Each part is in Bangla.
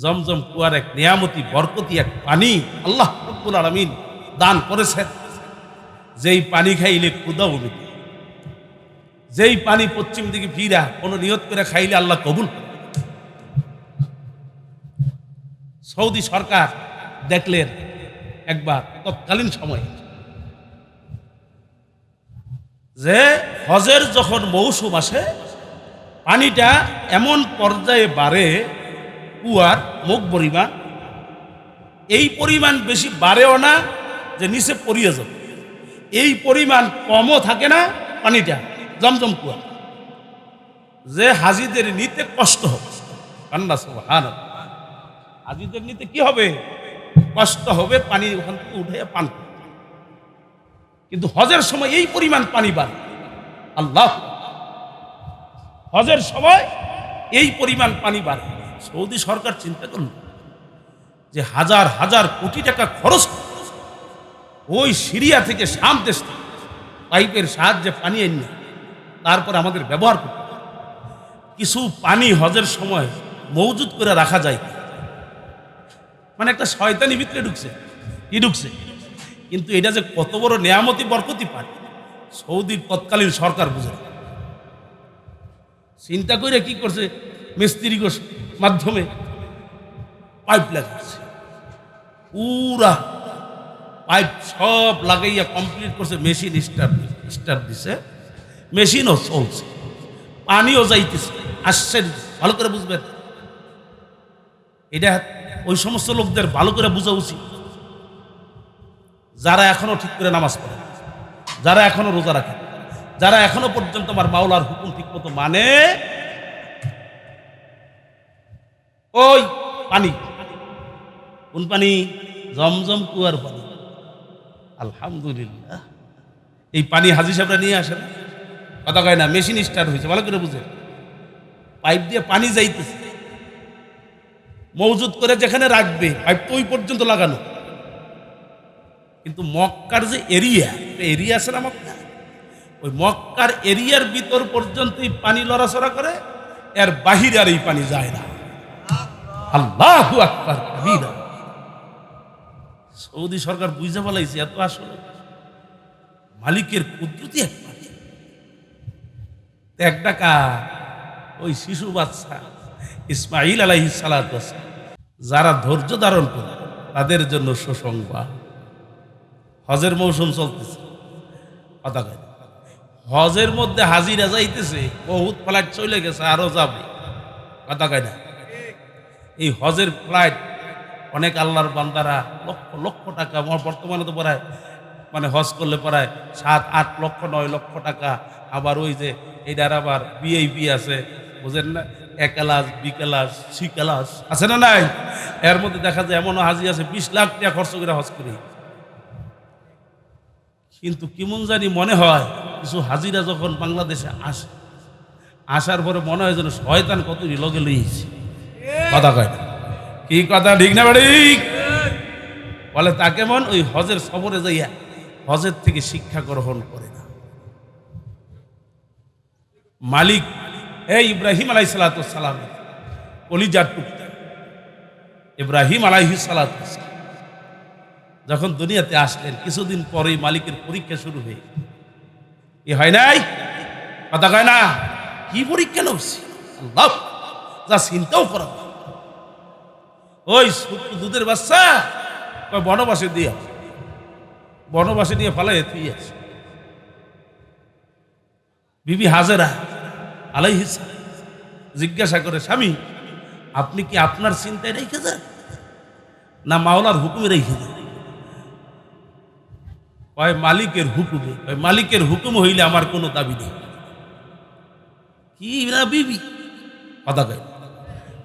জমজম কুয়ার এক নিয়ামতি, বরকতি এক পানি আল্লাহ রব্বুল আলমিন দান করেছেন। যেই পানি খাইলে ক্ষুদাও মিটে যেই পানি পশ্চিম দিকে ফিরা কোনো নিয়ত করে খাইলে আল্লাহ কবুল সৌদি সরকার দেখলেন একবার তৎকালীন সময়ে যে হজের যখন মৌসুম আসে, পানিটা এমন পর্যায়ে বাড়ে কুয়ার মুখ পরিমাণ। এই পরিমাণ বেশি বাড়েও না, যে নিচে পড়িয়ে যাবে। এই পরিমাণ কমও থাকে না, পানিটা জমজম কুয়া। যে হাজিদের নিতে কষ্ট হবে হাজিদের নিতে কি হবে? কষ্ট হবে পানি ওখান থেকে উঠে পান কিন্তু হজের সময় এই পরিমাণ পানি বাড়ে। আল্লাহ হজের সময় এই পরিমাণ পানি বাড়ে। সৌদি সরকার চিন্তা করুন, যে হাজার হাজার কোটি টাকা খরচ ওই সিরিয়া থেকে শাম দেশ পাইপের সাহায্যে পানি এনে তারপর আমাদের ব্যবহার করতে কিছু পানি হজের সময় মজুদ করে রাখা যায়। মানে একটা শয়তানি ভিতরে ঢুকছে, কি ঢুকছে? কিন্তু এটা যে কত বড় নিয়ামতি বরকতি পায়, সৌদির তৎকালীন সরকার বুঝে চিন্তা করে কি করছে? মিস্ত্রি মাধ্যমে পাইপ লাগাচ্ছে পুরা পাইপ সব লাগাইয়া কমপ্লিট করছে, মেশিন স্টার্ট দিছে। মেশিনও চলছে, পানিও যাইতেছে আসছে ভালো করে বুঝবেন। এটা ওই সমস্ত লোকদের ভালো করে বোঝা উচিত। যারা এখনও ঠিক করে নামাজ পড়ে, যারা এখনও রোজা রাখে, যারা এখনও পর্যন্ত আমার মাওলার হুকুম ঠিক মতো মানে ওই পানি। কোন পানি? জমজম কুয়ার পানি। আলহামদুলিল্লাহ। এই পানি হাজি সাহেবরা নিয়ে আসেন কথা কয় না, মেশিন স্টার্ট হয়েছে, ভালো করে বুঝে পাইপ দিয়ে পানি যাইতেছে। মজুদ করে যেখানে রাখবে, পাইপ তো ওই পর্যন্ত লাগানো। কিন্তু মক্কার যে এরিয়া এরিয়া আছে না মক্কা? ওই মক্কার এরিয়ার ভিতর পর্যন্তই পানি লড়াচড়া করে, এর বাহিরে আর এই পানি যায় না। আল্লাহ আকবার কাবীরা। সৌদি সরকার বুঝতে পালাইছে এত আসলে। মালিকের কুদরতি এক ডাকা ওই শিশু বাচ্চা ইসমাইল আলাহি যারা ধৈর্য ধারণ করে, তাদের জন্য সুসংবাদ। হজের মৌসুম চলতেছে। কথা কয় হজের মধ্যে হাজিরা যাইতেছে, বহুত ফ্লাইট চলে গেছে, আরও যাবে। কথা কয় না। এই হজের ফ্লাইট অনেক আল্লাহর বান্দারা লক্ষ লক্ষ টাকা বর্তমানে তো পড়ায় মানে হজ করলে পড়ায় সাত, আট লক্ষ, নয় লক্ষ টাকা। আবার ওই যে এটার আবার বিআইপি আছে, বুঝেন না? A class, B C class, আছে না নাই? এর মধ্যে দেখা যায় এমনও হাজি আছে, বিশ লাখ টাকা খরচ করে হজ করি। কিন্তু কেমন জানি মনে হয়, কিছু হাজিরা যখন বাংলাদেশে আসে, আসার পরে মনে হয় যেন শয়তান কত লগে লইছে। কথা কয় কি কথা, ঠিক না বাড়ি? বলে, তাকে মন ওই হজের সফরে যাইয়া হজের থেকে শিক্ষা গ্রহণ করে না। মালিক এই ইব্রাহিম আলাই সালাম, কলিজার টুকটা ইব্রাহিম আলাইহি সালাত যখন দুনিয়াতে আসলেন, কিছুদিন পরেই মালিকের পরীক্ষা শুরু হয়ে এ হয় নাই? কথা কয় না, কি পরীক্ষা নবছি যা চিন্তাও করা। ওই দুধের বাচ্চা। কয় বনবাসে দিয়ে। বনবাসে নিয়ে ফালাই তুই আস। বিবি হাজেরা আলাইহিস জিজ্ঞাসা করে, স্বামী, আপনি কি আপনার চিন্তায় রেখে যান? না মাওলার হুকুমে রেখে যান? কয়, মালিকের হুকুমে, কয়, মালিকের হুকুম হইলে আমার কোনো দাবি নেই। কি না বিবি? কথা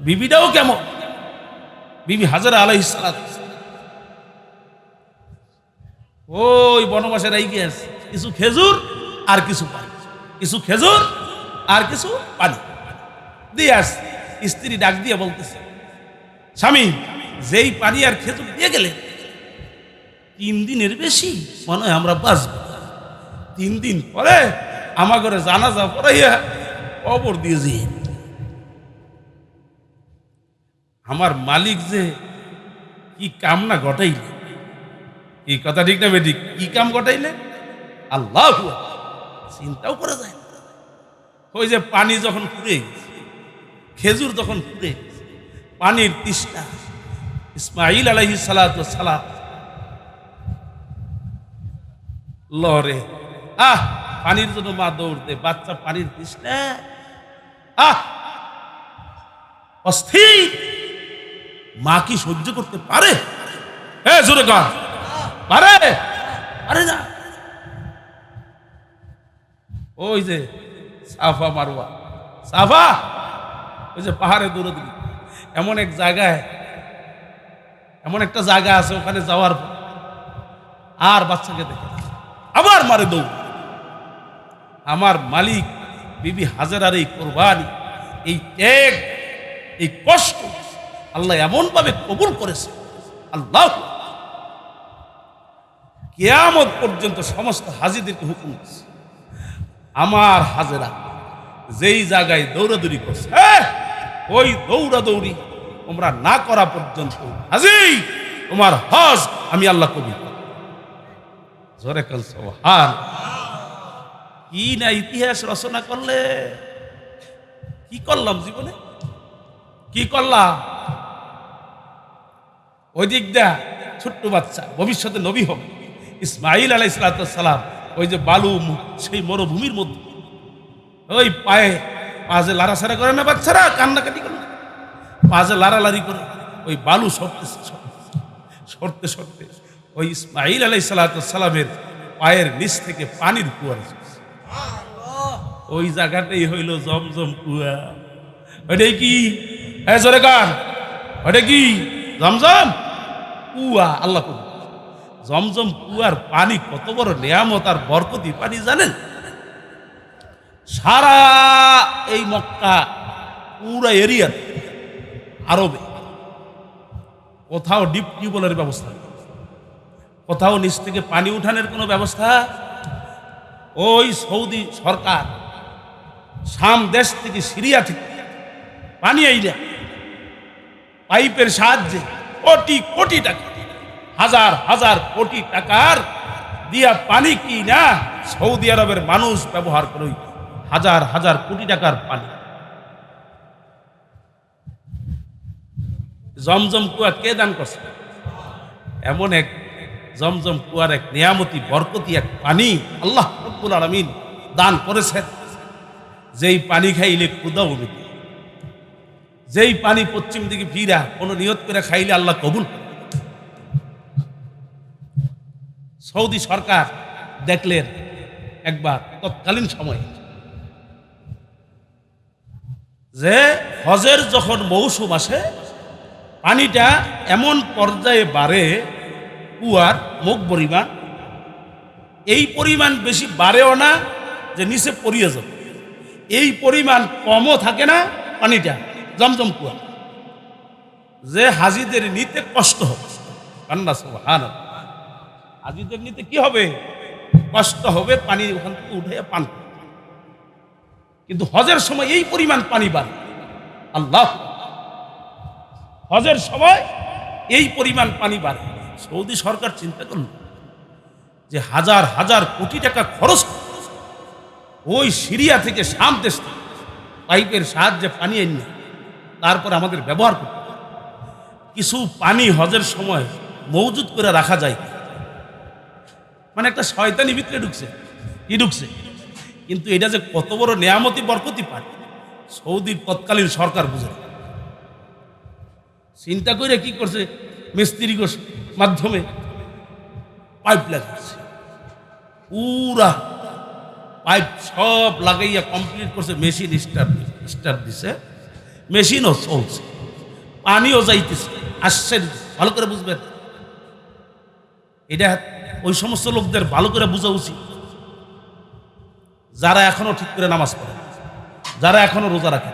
বিবিটাও কেমন? বিবি হাজারা আলাই সালাত। ওই বনবাসের এই গেছ কিছু খেজুর আর কিছু পানি। কিছু খেজুর আর কিছু পানি। দিয়ে আস, স্ত্রী ডাক দিয়ে বলতেছে, স্বামী, যেই পানি আর খেজুর দিয়ে গেলে, তিন দিনের বেশি মনে হয় আমরা বাঁচবো। তিন দিন পরে আমার ঘরে জানাজা পড়াইয়া কবর দিয়ে যাই। আমার মালিক যে কি কাম না ঘটাইলে? এই কথা ঠিক না বেঠিক? কি কাম ঘটাইলে? আল্লাহ চিন্তাও করা যায় না। ওই যে পানি যখন ফুরে খেজুর যখন ফুরে পানির তৃষ্ণা ইসমাইল আলাইহি সালাতু সালাম লরে আহ, পানির জন্য মা দৌড়তে বাচ্চা পানির তৃষ্ণা আহ, অস্থির। মা কি সহ্য করতে পারে? হ্যাঁ জোরে পারে? না। ওই যে সাফা মারুয়া। সাফা? ওই যে পাহাড়ে দূরে দূরে এমন এক জায়গায় এমন একটা জায়গা আছে ওখানে যাওয়ার পর। আর বাচ্চাকে দেখে আবার মারে দৌড়। আমার মালিক বিবি হাজারার এই কোরবানি এই ত্যাগ এই কষ্ট আল্লাহ এমনভাবে কবুল করেছে। আল্লাহ। কেয়ামত পর্যন্ত সমস্ত হাজিদেরকে হুকুম দিচ্ছে আমার হাজেরা যেই জায়গায় দৌড়াদৌড়ি করছে ওই দৌড়াদৌড়ি তোমরা না করা পর্যন্ত হাজি তোমার হজ আমি আল্লাহ কবি জোরে কাল হার কি না ইতিহাস রচনা করলে? কি করলাম জীবনে? কি করলাম? ওই দিক দা ছোট্ট বাচ্চা, ভবিষ্যতে নবী হবে। ইসমাইল আলাই সালাম ওই যে বালু সেই মরুভূমির মধ্যে। ওই পায়ে, পাজে লাড়াছাড়া করে না বাচ্চারা, কান্নাকাটি করে না। পাজে লাড়ালাড়ি করে, ওই বালু সরতে সরতে সরতে ওই ইসমাইল আলাই সালামের পায়ের নিচ থেকে পানির কুয়ার ওই জায়গাটাই হইল জমজম কুয়া। ওটাই কি? হ্যাঁ জোরে কান ওটা কি? জমজম? কুয়া, আল্লাহ। জমজম কুয়ার পানি কত বড় নিয়ামত আর বরকতি পানি জানেন? সারা এই মক্কা পুরা এরিয়া আরবে। কোথাও ডিপ টিউবওয়েলের ব্যবস্থা কোথাও নিচ থেকে পানি উঠানোর কোনো ব্যবস্থা ওই সৌদি সরকার, শাম দেশ থেকে সিরিয়া থেকে পানি আইলা পাইপের সাহায্যে কোটি কোটি টাকা, হাজার হাজার কোটি টাকার দিয়া পানি কি না সৌদি আরবের মানুষ ব্যবহার করে হাজার হাজার কোটি টাকার পানি। জমজম কুয়া কে দান করছে? এমন এক জমজম কুয়ার এক নিয়ামতি, বরকতি এক পানি আল্লাহ আলমিন দান করেছেন। যেই পানি খাইলে ক্ষুদা উমিতে যেই পানি পশ্চিম দিকে ফিরা, কোনো নিয়ত করে খাইলে আল্লাহ কবুল সৌদি সরকার দেখলেন একবার তৎকালীন সময়ে যে হজের যখন মৌসুম আসে, পানিটা এমন পর্যায়ে বাড়ে, কুয়ার মুখ পরিমাণ, এই পরিমাণ বেশি বাড়েও না যে নিচে পড়িয়ে যাবে। এই পরিমাণ কমও থাকে না পানিটা। জমজম কুয়া যে হাজিদের নিতে কষ্ট হবে। কান্না হাজিদের নিতে কি হবে? কষ্ট হবে পানি ওখান থেকে উঠে পান কিন্তু হজের সময় এই পরিমাণ পানি বাড়ে আল্লাহ। হজের সময় এই পরিমাণ পানি বাড়ে সৌদি সরকার চিন্তা করল যে হাজার হাজার কোটি টাকা খরচ ওই সিরিয়া থেকে শাম দেশ পাইপের সাহায্যে পানি এনে তারপর আমাদের ব্যবহার করতে কিছু পানি হজের সময় মজুদ করে রাখা যায়। মানে একটা শয়তানি ভিতরে ঢুকছে, কি ঢুকছে? কিন্তু এটা যে কত বড় নেয়ামতি, বরকতি পায় সৌদির তৎকালীন সরকার বুঝে চিন্তা করে কি করছে? মিস্ত্রি মাধ্যমে পাইপ লাগাচ্ছে। পুরা পাইপ সব লাগাইয়া কমপ্লিট করছে, মেশিন স্টার্ট স্টার্ট দিছে। মেশিনও চলছে। পানিও যাইতেছে। আসছে ভালো করে বুঝবেন। এটা ওই সমস্ত লোকদের ভালো করে বোঝা উচিত। যারা এখনও ঠিক করে নামাজ পড়ে যারা এখনও রোজা রাখে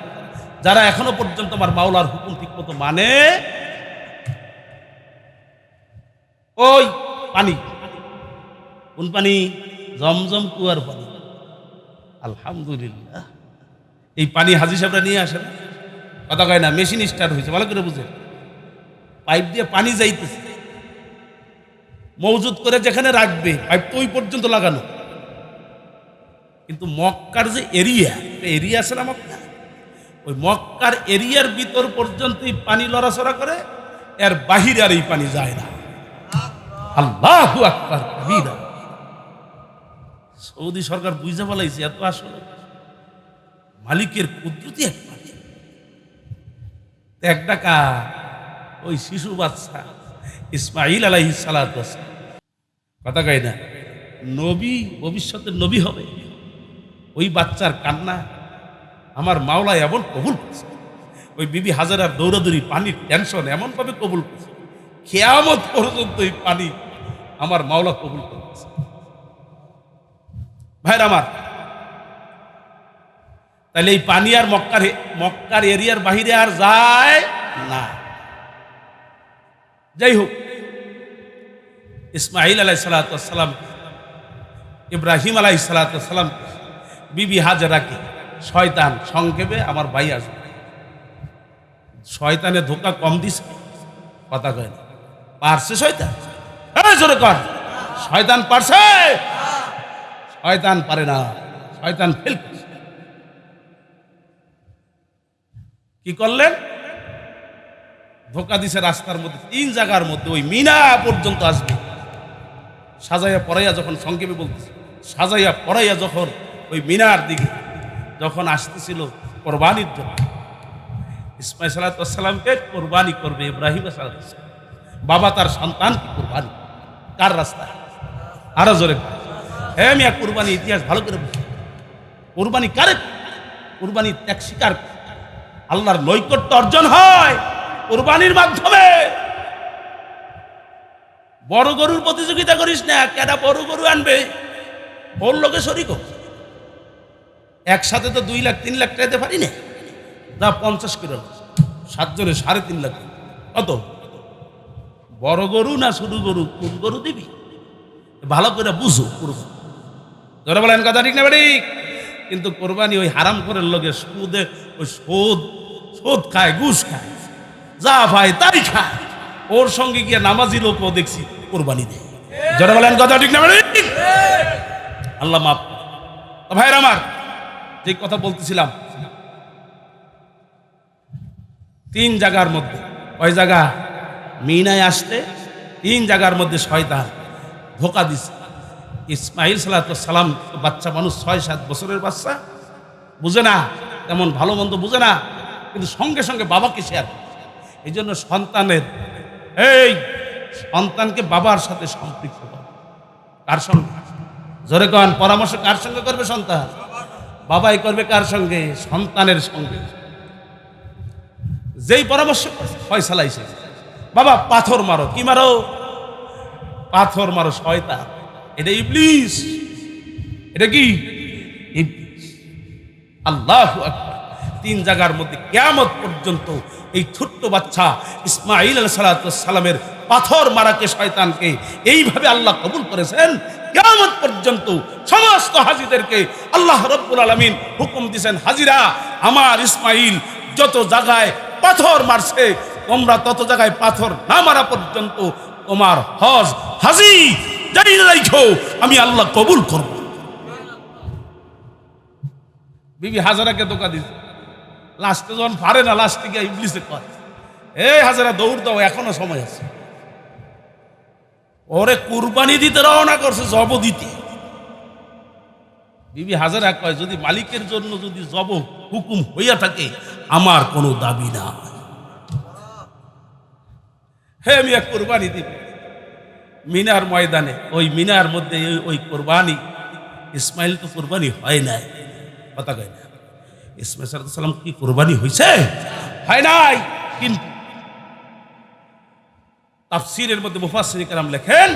যারা এখনও পর্যন্ত আমার মাওলার হুকুম ঠিক মতো মানে ওই পানি, কোন পানি? জমজম কুয়ার পানি। আলহামদুলিল্লাহ। এই পানি হাজি সাহেবরা নিয়ে আসেন কথা কয় না, মেশিন স্টার্ট হয়েছে, ভালো করে বুঝে। পাইপ দিয়ে পানি যাইতেছে। মজুদ করে যেখানে রাখবে, পাইপ তো ওই পর্যন্ত লাগানো। কিন্তু মক্কার যে এরিয়া এরিয়া আছে না মক্কা? ওই মক্কার এরিয়ার ভিতর পর্যন্তই পানি লড়াচড়া করে, এর বাহিরে আর এই পানি যায় না। আল্লাহু আকবার, কবিরা। সৌদি সরকার বুঝে বলাইছে এত আসলে। মালিকের কুদরতি এক পানি এক ডাকা ওই শিশু বাচ্চা ইসমাইল আলাইহিস সালাতু। কথা কয় না, নবী ভবিষ্যতের নবী হবে, ওই বাচ্চার কান্না আমার মাওলা এমন কবুল করছে, ওই বিবি হাজারার দৌড়াদৌড়ি, পানির টেনশন এমনভাবে কবুল করছে খেয়ামত পর্যন্ত এই পানি আমার মাওলা কবুল করছে ভাইর আমার তাহলে এই পানি আর মক্কার মক্কার এরিয়ার বাহিরে আর যায় না। যাই হোক ইসমাইল আলাই সালাতাম ইব্রাহিম আলাই সালাতাম বিবি হাজারাকে শয়তান সংক্ষেপে আমার ভাই আসবে। শয়তানে ধোকা কম দিছে কথা কয় না। পারছে শয়তান? জোরে কর। শয়তান পারছে? শয়তান পারে না। শয়তান ফেল কি করলেন? ধোকা দিছে রাস্তার মধ্যে, তিন জায়গার মধ্যে, ওই মিনা পর্যন্ত আসবে। সাজাইয়া পড়াইয়া যখন সংক্ষেপে বলতেছে, সাজাইয়া পড়াইয়া যখন ওই মিনার দিকে যখন আসতেছিল কোরবানির জন্য ইসমাই সালাতামকে কোরবানি করবে? ইব্রাহিম বাবা তার সন্তানকে কোরবানি কার রাস্তায় আরও জোরে। হ্যাঁ মিয়া কোরবানি ইতিহাস ভালো করে বুঝি। কোরবানি কারে? কোরবানি ত্যাগ স্বীকার করে। আল্লাহর নৈকট্য অর্জন হয় কোরবানির মাধ্যমে। বড় গরুর প্রতিযোগিতা করিস না, কেডা বড় গরু আনবে? ওর লোকে শরিক। একসাথে তো দুই লাখ, তিন লাখ টাকাতে পারি না। না পঞ্চাশ কিলো, সাতজনে সাড়ে তিন লাখ। কত? বড় গরু না শুধু গরু? কোন গরু দিবি? ভালো করে বুঝো কোরবানি। ধরে বলেন, কথা ঠিক না ঠিক কিন্তু কোরবানি ওই হারাম করে লোকে সুদে, ওই সোদ সোদ খায়, ঘুষ খায়, যা ভাই তাই খায়। ওর সঙ্গে গিয়ে নামাজি লোকও দেখছি, কোরবানি দেয়। যারা বলেন কথা ঠিক না আল্লাহ মাফ ভাইয়ের আমার, যে কথা বলতেছিলাম, তিন জায়গার মধ্যে, কয় জায়গা? মিনায় আসতে তিন জায়গার মধ্যে শয়তান ধোকা দিছে। ইসমাইল সালাম বাচ্চা মানুষ ছয়, সাত বছরের বাচ্চা, বুঝে না, তেমন ভালো মন্দ বুঝে না। কিন্তু সঙ্গে সঙ্গে বাবাকে শেয়ার এই জন্য সন্তানের এই সন্তানকে বাবার সাথে সম্পৃক্ত করে। সঙ্গে? জোরে কন, পরামর্শ কার সঙ্গে করবে সন্তান? বাবাই করবে কার সঙ্গে? সন্তানের সঙ্গে। যেই পরামর্শ ফয়সালাইছে বাবা, পাথর মারো। কি মারো? পাথর মারো, শয়তান। এটা ইবলিস। এটা কি? আল্লাহ তিন জায়গার মধ্যে কেয়ামত পর্যন্ত এই ছোট্ট বাচ্চা ইসমাইল আল সালামের পাথর মারাকে শয়তানকে এইভাবে আল্লাহ কবুল করেছেন। কেয়ামত পর্যন্ত সমস্ত হাজিদেরকে আল্লাহ রব্বুল আলমিন হুকুম দিয়েছেন, হাজিরা, আমার ইসমাইল যত জায়গায় পাথর মারছে, তোমরা তত জায়গায় পাথর না মারা পর্যন্ত তোমার হজ হাজি জানি রাখো আমি আল্লাহ কবুল করব। বিবি হাজারাকে ধোকা দিছে লাস্টে যখন পারে না, লাস্টে গিয়ে ইংলিশে কয় এই হাজারা, দৌড় দাও, এখনও সময় আছে। ওরে কুরবানি দিতে রওনা করছে জব দিতে। বিবি হাজারা কয়, যদি মালিকের জন্য যদি জব হুকুম হইয়া থাকে, আমার কোনো দাবি না হে মিয়া, কোরবানি দিবে। মিনার ময়দানে, ওই মিনার মধ্যে ওই- ওই কোরবানি, ইসমাইল তো কোরবানি হয় নাই। কথা কয় না। সালাম কি কোরবানি হয়েছে হয় নাই। কিন্তু তাফসিরের মধ্যে মুফাসির কালাম লেখেন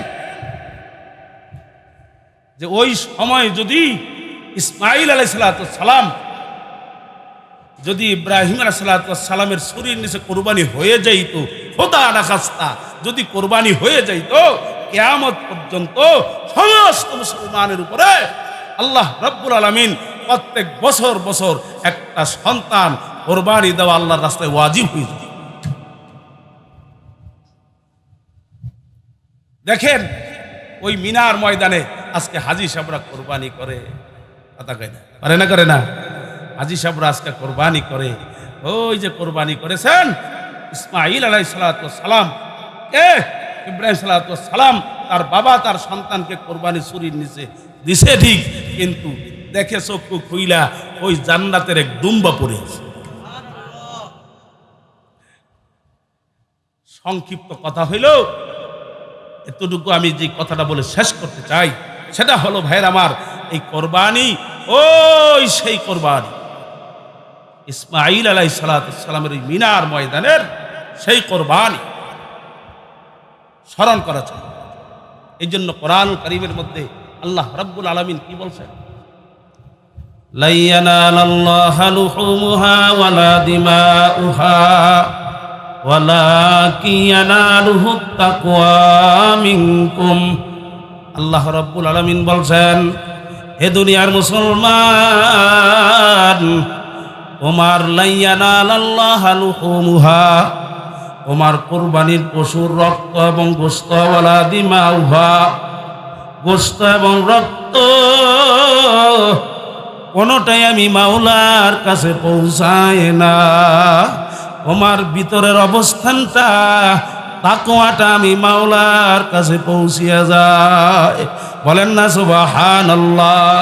যে ওই সময় যদি ইসমাইল আলাই সালাম, যদি ইব্রাহিম সালামের শরীর নিচে কোরবানি হয়ে যাইত, খোদা রাখাস্তা যদি কোরবানি হয়ে যাইত, কেয়ামত পর্যন্ত সমস্ত মুসলমানের উপরে আল্লাহ রব্বুল আলমিন প্রত্যেক বছর বছর একটা সন্তান কোরবানি দেওয়া আল্লাহর রাস্তায় ওয়াজিব হয়ে যেত দেখেন, ওই মিনার ময়দানে আজকে হাজি সাহরা কোরবানি করে। পারে না করে না? হাজি সাহরা আজকে কোরবানি করে। ওই যে কোরবানি করেছেন ইসমাইল আলাই সালাম কে ইব্রাহিম সালাম তার বাবা, তার সন্তানকে কোরবানি ছুরির নিচে দিছে ঠিক, কিন্তু দেখে চক্ষু খুইলা ওই জান্নাতের এক দুম্বা পড়ে সংক্ষিপ্ত কথা হইল, এতটুকু আমি যে কথাটা বলে শেষ করতে চাই, সেটা হলো, ভাইয়ের আমার, এই কোরবানি, ওই সেই কোরবানি। ইসমাইল আলাই সালামের ওই মিনার ময়দানের সেই কোরবানি। স্মরণ করা চাই। এই জন্য কোরআন করিমের মধ্যে আল্লাহ রব্বুল আলমিন কি বলছেন? لن ينال الله لحومها ولا دماؤها ولكن يناله التقوى منكم আল্লাহ রব্বুল আলমিন বলছেন হে দুনিয়ার মুসলমান তোমার লাইয়ানাল আল্লাহ লুহুমুহা তোমার কোরবানির পশুর রক্ত এবং গোস্ত ওয়ালা দিমাউহা গোস্ত এবং রক্ত কোনোটাই আমি মাওলার কাছে পৌঁছায় না। তোমার ভিতরের অবস্থানটা তাকোয়াটা আমি মাওলার কাছে পৌঁছিয়া যায়। বলেন না সুবাহান আল্লাহ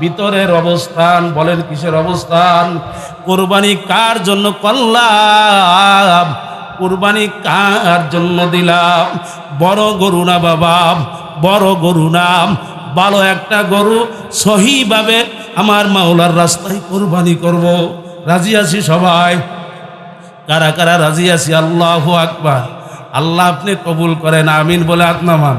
ভিতরের অবস্থান, বলেন কিসের অবস্থান? কোরবানি কার জন্য করলাম? কোরবানি কার জন্য দিলাম? বড় গরু না বাবা বড় গরু নাম, ভালো একটা গরু সহিভাবে আমার মাওলার রাস্তায় কোরবানি করব। রাজি আছি সবাই? কারা কারা রাজি আছি? আল্লাহ আকবার। আল্লাহ আপনি কবুল করেন, আমিন বলে আত্মামান